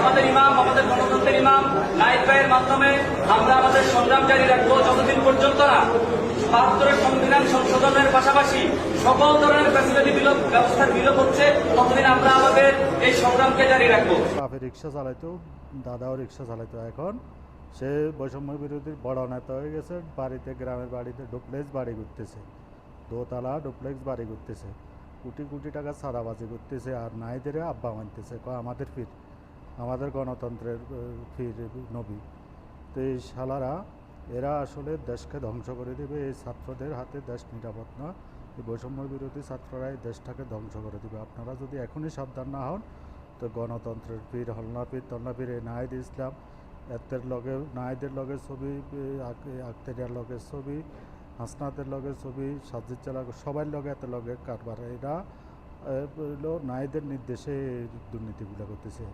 আমাদের ইমাম, আমাদের গণতন্ত্রের ইমাম, নাইট ভাইয়ের মাধ্যমে আমরা আমাদের সংগ্রাম জারি রাখব যতদিন পর্যন্ত না। বাহাত্তরের সংবিধান সংশোধনের পাশাপাশি সকল ধরনের ফ্যাসিলিটি বিলোপ ব্যবস্থার বিলোপ হচ্ছে, ততদিন আমরা আমাদের এই সংগ্রামকে জারি রাখব। বাপে রিক্সা চালাইতো, দাদাও রিক্সা চালাইতো এখন। সে বৈষম্য বিরোধী বড় নেতা হয়ে গেছে, বাড়িতে, গ্রামের বাড়িতে ডুপ্লেক্স বাড়ি করতেছে দোতলা ডুপ্লেক্স বাড়ি করতেছে কোটি কোটি টাকা সাদাবাজি করতেছে আর নাইদের আব্বা মানতেছে আমাদের ফির আমাদের গণতন্ত্রের ফির নবী। তো এই শালারা, এরা আসলে দেশকে ধ্বংস করে দেবে, এই ছাত্রদের হাতে দেশ নিরাপদ না, এই বৈষম্য বিরোধী ছাত্ররা এই দেশটাকে ধ্বংস করে দেবে। আপনারা যদি এখনই সাবধান না হন, তো গণতন্ত্রের পীর হল্লা পীর তল্লা পীর এই নাহিদ ইসলাম এতের লগে নাহিদের লগে ছবি আক্তেরিয়ার লগে ছবি, হাসনাতের লগে ছবি সাজিদ চালা সবার লগে এত লগে কারবার। এরা নাহিদের নির্দেশে দুর্নীতিগুলো করতেছে।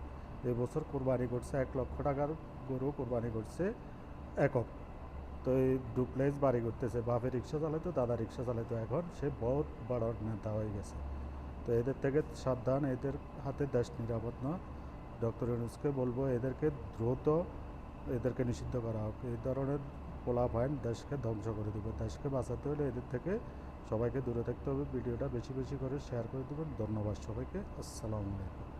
এবছর কোরবানি করছে এক লক্ষ টাকার গরু কোরবানি করছে একক। তো এই ডুপ্লেক্স বাড়ি করতেছে বাপে রিক্সা চালাইতো, দাদা রিক্সা চালাইতো এখন, সে বহুত বড় নেতা হয়ে গেছে। তো এদের থেকে সাবধান, এদের হাতে দেশ নিরাপদ না ডক্টর ইউনুসকে বলব, এদেরকে দ্রুত এদেরকে নিষিদ্ধ করা হোক। এই ধরনের পোলা ফাইন দেশকে ধ্বংস করে দেবে। দেশকে বাঁচাতে হলে এদের থেকে সবাইকে দূরে থাকতে হবে। ভিডিওটা বেশি বেশি করে শেয়ার করে দেবেন। ধন্যবাদ সবাইকে। আসসালামু আলাইকুম।